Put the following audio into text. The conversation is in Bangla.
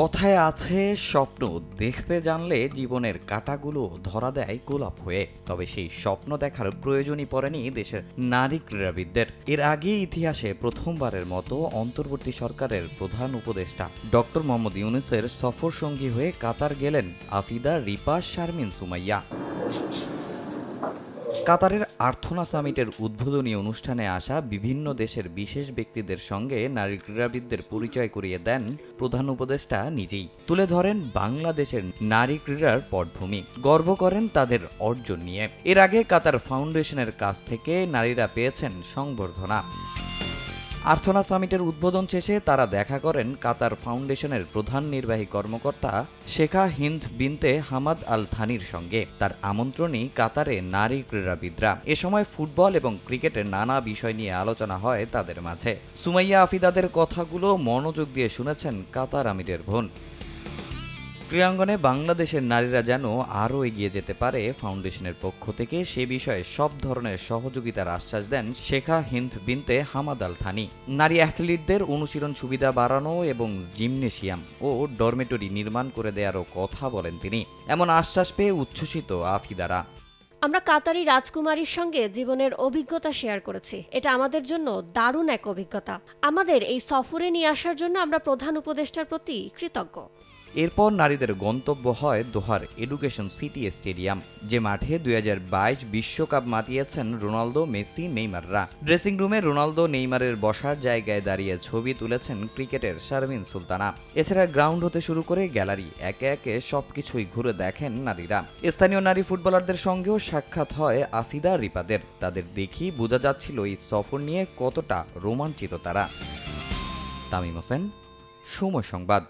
কথায় আছে, স্বপ্ন দেখতে জানলে জীবনের কাঁটাগুলো ধরা দেয় গোলাপ হয়ে। তবে সেই স্বপ্ন দেখার প্রয়োজনই পড়েনি দেশের নারী ক্রীড়াবিদদের এর আগে ইতিহাসে প্রথমবারের মতো অন্তর্বর্তী সরকারের প্রধান উপদেষ্টা ডক্টর মোহাম্মদ ইউনুসের সফর সঙ্গী হয়ে কাতার গেলেন আফিদা রিপা শারমিন সুমাইয়া। কাতারের আর্থনা সামিটের উদ্বোধনী অনুষ্ঠানে আসা বিভিন্ন দেশের বিশেষ ব্যক্তিদের সঙ্গে নারী ক্রীড়াবিদদের পরিচয় করিয়ে দেন প্রধান উপদেষ্টা নিজেই। তুলে ধরেন বাংলাদেশের নারী ক্রীড়ার পটভূমি। গর্ব করেন তাদের অর্জন নিয়ে। এর আগে কাতার ফাউন্ডেশনের কাছ থেকে নারীরা পেয়েছেন সংবর্ধনা। আর্থনা সামিটের উদ্বোধন শেষে তারা দেখা করেন কাতার ফাউন্ডেশনের প্রধান নির্বাহী কর্মকর্তা শেখা হিন্দ বিনতে হামাদ আল থানির সঙ্গে। তার আমন্ত্রণই কাতারে নারী ক্রীড়াবিদরা। এ সময় ফুটবল এবং ক্রিকেটের নানা বিষয় নিয়ে আলোচনা হয় তাদের মাঝে। সুমাইয়া আফিদাদের কথাগুলো মনোযোগ দিয়ে শুনেছেন কাতার আমিরের বোন। ক্রীড়াঙ্গনে বাংলাদেশের নারীরা যেন আরও এগিয়ে যেতে পারে ফাউন্ডেশনের পক্ষ থেকে, সে বিষয়ে সব ধরনের সহযোগিতার আশ্বাস দেন শেখা হিন্দ বিনতে হামাদ আল থানি। নারী অ্যাথলিটদের অনুশীলন সুবিধা বাড়ানো এবং জিমনেশিয়াম ও ডরমেটরি নির্মাণ করে দেওয়ারও কথা বলেন তিনি। এমন আশ্বাস পেয়ে উচ্ছ্বসিত আফিদারা। আমরা কাতারি রাজকুমারীর সঙ্গে জীবনের অভিজ্ঞতা শেয়ার করেছি। এটা আমাদের জন্য দারুণ এক অভিজ্ঞতা। আমাদের এই সফরে নিয়ে আসার জন্য আমরা প্রধান উপদেষ্টার প্রতি কৃতজ্ঞ। এরপর নারীদের গন্তব্য হয় দোহার এডুকেশন সিটি স্টেডিয়াম, যে মাঠে দুই বিশ্বকাপ মাতিয়েছেন রোনালদো, মেসি, নেইমাররা। ড্রেসিং রুমে রোনালদো, নেইমারের বসার জায়গায় দাঁড়িয়ে ছবি তুলেছেন ক্রিকেটের শারমিন সুলতানা। এছাড়া গ্রাউন্ড হতে শুরু করে গ্যালারি, একে একে সবকিছুই ঘুরে দেখেন নারীরা। স্থানীয় নারী ফুটবলারদের সঙ্গেও সাক্ষাৎ হয় আফিদা রিপাদের। তাদের দেখি বোঝা যাচ্ছিল এই সফর নিয়ে কতটা রোমাঞ্চিত তারা। তামিম হোসেন, সময় সংবাদ।